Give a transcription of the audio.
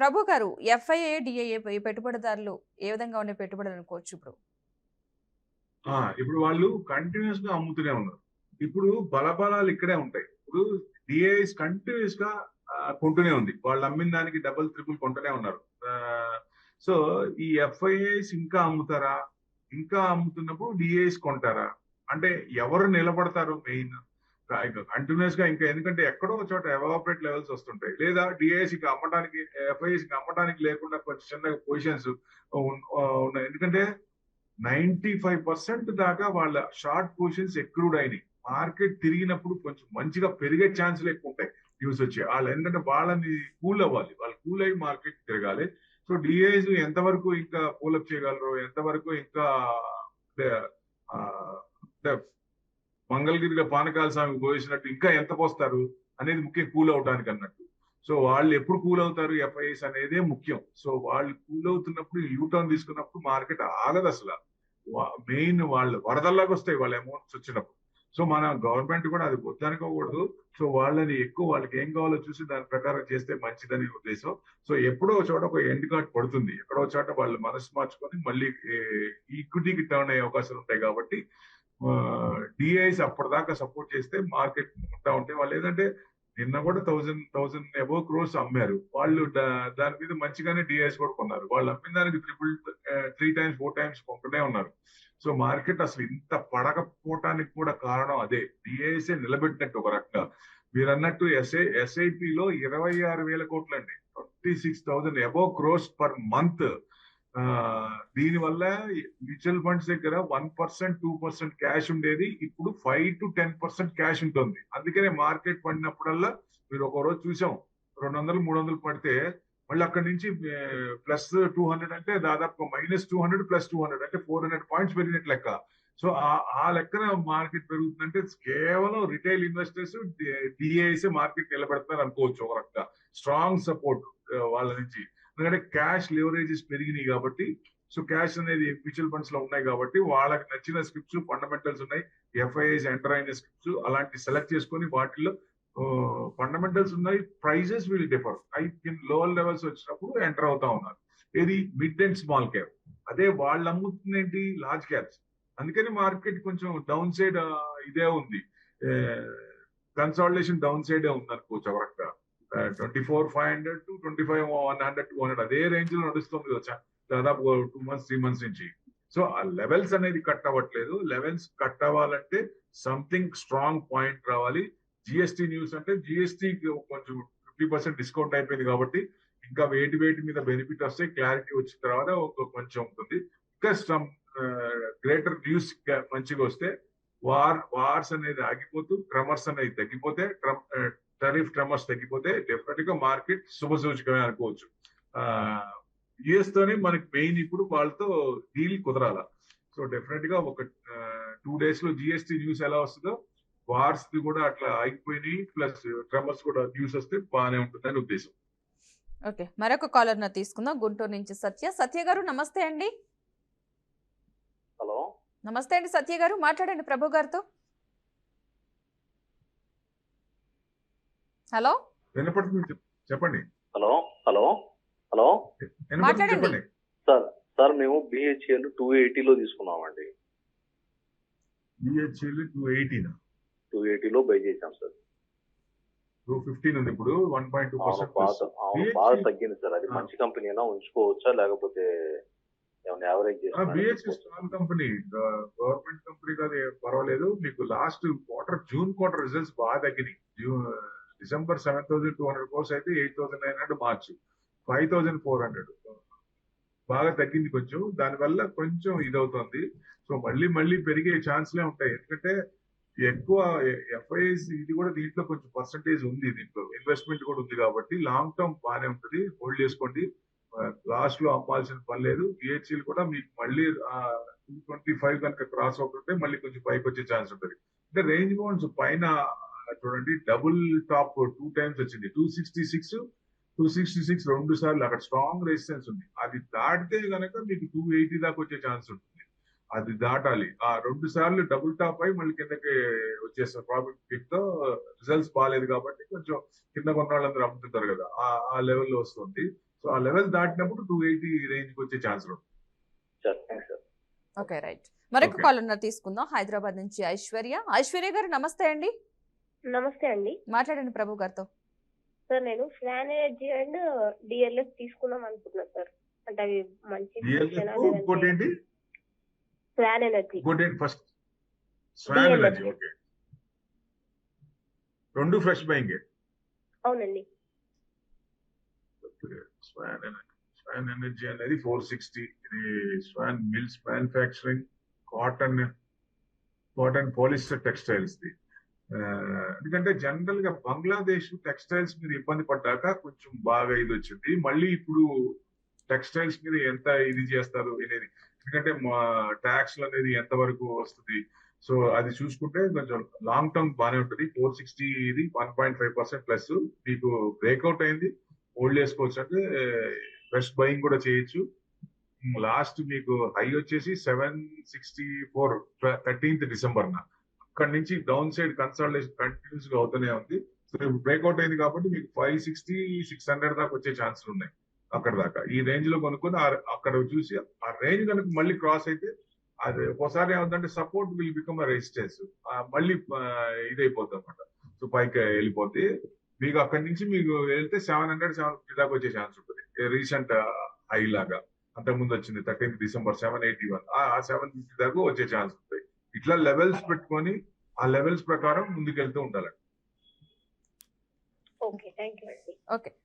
ప్రభు గారు FIA DIA పెట్టుబడిదారులు ఏ విధంగా ఉండే పెట్టుబడులు అనుకోవచ్చు ఇప్పుడు? ఆ, ఇప్పుడు వాళ్ళు కంటిన్యూస్గా అమ్ముతూనే ఉన్నారు. ఇప్పుడు బలబలాలు ఇక్కడే ఉంటాయి. ఇప్పుడు డిఐఎస్ కంటిన్యూస్గా కొంటూనే ఉంది. వాళ్ళు అమ్మిన దానికి డబుల్ త్రిపుల్ కొంటూనే ఉన్నారు. సో ఈ ఎఫ్ఐఏస్ ఇంకా అమ్ముతారా? ఇంకా అమ్ముతున్నప్పుడు డిఐఎస్ కొంటారా? అంటే ఎవరు నిలబడతారు మెయిన్? కంటిన్యూస్గా ఇంకా ఎందుకంటే ఎక్కడో చోట ఎవాపరేట్ లెవెల్స్ వస్తుంటాయి. లేదా డిఐసికి కి అమ్మడానికి ఎఫ్ఐసి కి అమ్మడానికి లేకుండా కొంచెం చిన్న పొజిషన్స్ ఉన్నాయి. ఎందుకంటే నైన్టీ ఫైవ్ పర్సెంట్ దాకా వాళ్ళ షార్ట్ పొజిషన్స్ ఎక్రూడ్ అయినాయి. మార్కెట్ తిరిగినప్పుడు కొంచెం మంచిగా పెరిగే ఛాన్సులు ఎక్కువ ఉంటాయి. న్యూస్ వచ్చి వాళ్ళు ఎందుకంటే వాళ్ళని కూల్ అవ్వాలి. వాళ్ళు కూల్ అయ్యి మార్కెట్ తిరగాలి. సో డిఐస్ ఎంతవరకు ఇంకా పూలప్ చేయగలరు ఎంతవరకు ఇంకా మంగళగిరిలో పానకాల స్వామి పోసినట్టు ఇంకా ఎంత పోస్తారు అనేది ముఖ్యం కూల్ అవడానికి అన్నట్టు. సో వాళ్ళు ఎప్పుడు కూల్ అవుతారు ఎఫ్ఐఎస్ అనేదే ముఖ్యం. సో వాళ్ళు కూల్ అవుతున్నప్పుడు యూటర్న్ తీసుకున్నప్పుడు మార్కెట్ ఆగదు అసలు. మెయిన్ వాళ్ళు వరదల్లాగా వస్తాయి వాళ్ళ అమౌంట్స్ వచ్చినప్పుడు. సో మన గవర్నమెంట్ కూడా అది వద్దనుకోకూడదు సో వాళ్ళని ఎక్కువ వాళ్ళకి ఏం కావాలో చూసి దాని ప్రకారం చేస్తే మంచిదని ఉద్దేశం. సో ఎప్పుడో ఒక చోట ఒక ఎండ్ కార్డ్ పడుతుంది. ఎక్కడో చోట వాళ్ళు మనసు మార్చుకొని మళ్ళీ ఈక్విటీకి టర్న్ అయ్యే అవకాశాలు ఉంటాయి కాబట్టి డిఐస్ అప్పటిదాకా సపోర్ట్ చేస్తే మార్కెట్ ఉంటా ఉంటే వాళ్ళు ఏంటంటే నిన్న కూడా థౌసండ్ థౌసండ్ ఎబో క్రోర్స్ అమ్మారు. వాళ్ళు దాని మీద మంచిగానే డిఐస్ కూడా కొన్నారు. వాళ్ళు అమ్మిన దానికి triple three times four times కొంటూనే ఉన్నారు. సో మార్కెట్ అసలు ఇంత పడకపోవటానికి కూడా కారణం అదే. డిఐసే నిలబెట్టినట్టు ఒక రకంగా. మీరు అన్నట్టు ఎస్ఐ ఎస్ఐపిలో ఇరవై ఆరు వేల కోట్లు అండి twenty six thousand above crores per month దీని వల్ల మ్యూచువల్ ఫండ్స్ దగ్గర one percent two percent cash ఉండేది. ఇప్పుడు five to ten percent cash ఉంటుంది. అందుకనే మార్కెట్ పడినప్పుడల్లా మీరు ఒక రోజు చూసాం. రెండు వందలు మూడు వందలు పడితే మళ్ళీ అక్కడి నుంచి ప్లస్ టూ హండ్రెడ్ అంటే దాదాపు minus two hundred plus two hundred అంటే ఫోర్ హండ్రెడ్ పాయింట్స్ పెరిగినట్టు లెక్క. సో ఆ- లెక్కన మార్కెట్ పెరుగుతుందంటే కేవలం రిటైల్ ఇన్వెస్టర్స్ డిఐసి మార్కెట్ నిలబెడతారు అనుకోవచ్చు ఒక రకంగా. స్ట్రాంగ్ సపోర్ట్ వాళ్ళ నుంచి. ఎందుకంటే క్యాష్ లివరేజెస్ పెరిగినాయి కాబట్టి సో క్యాష్ అనేది మ్యూచువల్ ఫండ్స్లో ఉన్నాయి కాబట్టి వాళ్ళకి నచ్చిన స్క్రిప్ట్స్ ఫండమెంటల్స్ ఉన్నాయి. ఎఫ్ఐఎస్ ఎంటర్ అయిన స్క్రిప్ట్స్ అలాంటి సెలెక్ట్ చేసుకొని వాటిల్లో ఫండమెంటల్స్ ఉన్నాయి. Prices will differ I lower levels వచ్చినప్పుడు ఎంటర్ అవుతా ఉన్నారు. ఇది మిడ్ అండ్ స్మాల్ క్యాప్ అదే వాళ్ళు అమ్ముతుంది ఏంటి? లార్జ్ క్యాప్స్ అందుకని మార్కెట్ కొంచెం డౌన్ సైడ్ ఇదే ఉంది. కన్సాలిడేషన్ డౌన్ సైడ్ ఉంది అనుకోవచ్చు ఒక రకంగా twenty four five hundred to twenty five one hundred two hundred అదే రేంజ్లో నడుస్తుంది వచ్చా దాదాపు టూ మంత్స్ త్రీ మంత్స్ నుంచి. సో ఆ లెవెల్స్ అనేది కట్ అవ్వట్లేదు. లెవెల్స్ కట్ అవ్వాలంటే సంథింగ్ స్ట్రాంగ్ పాయింట్ రావాలి. జిఎస్టీ న్యూస్ అంటే జిఎస్టీ కొంచెం ఫిఫ్టీ పర్సెంట్ డిస్కౌంట్ అయిపోయింది కాబట్టి ఇంకా వేటి వేటి మీద బెనిఫిట్ వస్తే క్లారిటీ వచ్చిన తర్వాత ఒక కొంచెం ఉంటుంది. ఇంకా సమ్ గ్రేటర్ న్యూస్ మంచిగా వస్తే వార్ వార్స్ అనేది ఆగిపోతూ ట్రమర్స్ అనేది తగ్గిపోతే టరీఫ్ ట్రమర్స్ తగ్గిపోతే డెఫినెట్గా మార్కెట్ శుభ సూచకమే అనుకోవచ్చు యుఎస్ తోనే మనకి మెయిన్ ఇప్పుడు వాళ్ళతో డీల్ కుదరాల. సో డెఫినెట్గా ఒక టూ డేస్లో జిఎస్టీ న్యూస్ ఎలా వస్తుందో వార్స్ కూడా అట్లా ఆగిపోయినాయి ప్లస్ ట్రమర్స్ కూడా న్యూస్ వస్తే బాగానే ఉంటుందని ఉద్దేశం. ఓకే మరొక కాలర్ నా తీసుకుందాం. గుంటూరు నుంచి సత్య. సత్య గారు నమస్తే అండి. హలో నమస్తే అండి సత్య గారు మాట్లాడండి ప్రభు గారితో. హలో? వినపడుతుంది చెప్- చెప్పండి. Hello hello hello. మాట్లాడండి. చెప్పండి. సార్ సార్ మేము బిహెచ్ఎల్ టూ ఎయిటీలో తీసుకున్నామండి. బిహెచ్ఎల్ టూ ఎయిటీన్ టూ ఎయిటీలో బై చేసాం సార్. టూ ఫిఫ్టీన్ ఉంది ఇప్పుడు వన్ పాయింట్ టూ బాగా తగ్గింది సార్. అది. మంచి కంపెనీ అయినా ఉంచుకోవచ్చా లేకపోతే ఏమైనా average BHEL strong company government company కాదు పర్వాలేదు. మీకు last quarter June quarter results బాగా తగ్గినాయి. June December seven thousand two hundred crores అయితే eight thousand nine hundred March five thousand four hundred. బాగా తగ్గింది కొంచెం. దానివల్ల కొంచెం ఇదవుతుంది. సో మళ్ళీ మళ్ళీ పెరిగే ఛాన్స్లే ఉంటాయి. ఎందుకంటే ఎక్కువ ఎఫ్ఐఎస్ ఇది కూడా దీంట్లో కొంచెం పర్సంటేజ్ ఉంది దీంట్లో. ఇన్వెస్ట్మెంట్ కూడా ఉంది కాబట్టి లాంగ్ టర్మ్ బాగానే ఉంటుంది. హోల్డ్ చేసుకోండి. లాస్ట్లో అమ్మాల్సిన పని లేదు. బిహెచ్సిలు కూడా మీకు మళ్ళీ టూ ట్వంటీ ఫైవ్ కనుక క్రాస్ అవుతుంటే మళ్ళీ కొంచెం పైకి వచ్చే ఛాన్స్ ఉంటుంది. అంటే రేంజ్ బౌండ్స్ పైన చూడండి డబుల్ టాప్ టూ టైమ్స్ వచ్చింది. Two sixty six two sixty six రెండు సార్లు అక్కడ స్ట్రాంగ్ రెసిస్టెన్స్ ఉంది. అది దాటితే గనక మీకు టూ ఎయిటీ దాకా వచ్చే ఛాన్స్ ఉంటుంది. అది దాటాలి. ఆ రెండు సార్లు డబుల్ టాప్ అయి మళ్ళీ కిందకి వచ్చేస్తారు ప్రాఫిట్తో రిజల్ట్స్ బాగాలేదు కాబట్టి కొంచెం కింద కొన్న వాళ్ళందరూ అమ్ముతుంటారు కదా ఆ- ఆ లెవెల్లో వస్తుంది. సో ఆ లెవెల్ దాటినప్పుడు టూ ఎయిటీ రేంజ్కి వచ్చే ఛాన్స్ సార్. ఓకే రైట్ మరొక. కాలర్ తీసుకుందాం. హైదరాబాద్ నుంచి ఐశ్వర్య. ఐశ్వర్య గారు నమస్తే అండి. నమస్తే అండి. మాట్లాడండి ప్రభు గారితో. సార్ నేను ఫ్లాన్ ఎనర్జీ అండ్ డిఎల్ఎఫ్ తీసుకుందాం అనుకుంటున్నా సార్. అంటే అవి మంచి డిఎల్ఎఫ్ ఇంకోటి ఏంటి? ఫ్లాన్ energy. First Swan. Energy okay. రెండు ఫ్రెష్ బయింగ్. అవునండి. స్వాన్ ఎనర్జీ స్వాన్ ఎనర్జీ అనేది ఫోర్ సిక్స్టీ. ఇది Swan mills manufacturing cotton cotton polyester textiles the ఎందుకంటే జనరల్గా బంగ్లాదేశ్ టెక్స్టైల్స్ మీద ఇబ్బంది పడ్డాక కొంచెం బాగా ఇది వచ్చింది. మళ్ళీ ఇప్పుడు టెక్స్టైల్స్ మీద ఎంత ఇది చేస్తారు అనేది ఎందుకంటే మా ట్యాక్స్ అనేది ఎంత వరకు వస్తుంది. సో అది చూసుకుంటే కొంచెం లాంగ్ టర్మ్ బాగానే ఉంటుంది. ఫోర్ సిక్స్టీ ఇది one point five percent plus మీకు బ్రేక్అవుట్ అయింది. హోల్డ్ చేసుకోవచ్చు అంటే బెస్ట్ బయింగ్ కూడా చేయొచ్చు. లాస్ట్ మీకు హై వచ్చేసి seven sixty four thirteenth December నా అక్కడ నుంచి డౌన్ సైడ్ కన్సల్టేషన్ కంటిన్యూస్గా అవుతూనే ఉంది. సో ఇప్పుడు బ్రేక్అవుట్ అయింది కాబట్టి మీకు ఫైవ్ సిక్స్టీ సిక్స్ హండ్రెడ్ దాకా వచ్చే ఛాన్సులు ఉన్నాయి అక్కడ దాకా. ఈ రేంజ్లో కొనుక్కొని అక్కడ చూసి ఆ రేంజ్ కనుక మళ్ళీ క్రాస్ అయితే అది ఒకసారి ఏమవుతుందంటే సపోర్ట్ విల్ బికమ్ రెసిస్టెన్స్ మళ్ళీ ఇదైపోతుంది అనమాట సో పైకి వెళ్ళిపోతే మీకు అక్కడి నుంచి మీకు వెళ్తే సెవెన్ హండ్రెడ్ సెవెన్ ఫిఫ్టీ దాకా వచ్చే ఛాన్స్ ఉంటుంది. రీసెంట్ హై లాగా. అంతకుముందు వచ్చింది thirteenth December seven eighty one ఆ సెవెన్ ఫిఫ్టీ దాకా వచ్చే ఛాన్స్ ఉంటుంది. ఇట్లా లెవెల్స్ పెట్టుకొని ఆ లెవెల్స్ ప్రకారం ముందుకెళ్తూ ఉండాలి ఓకే థ్యాంక్ యూ అండి ఓకే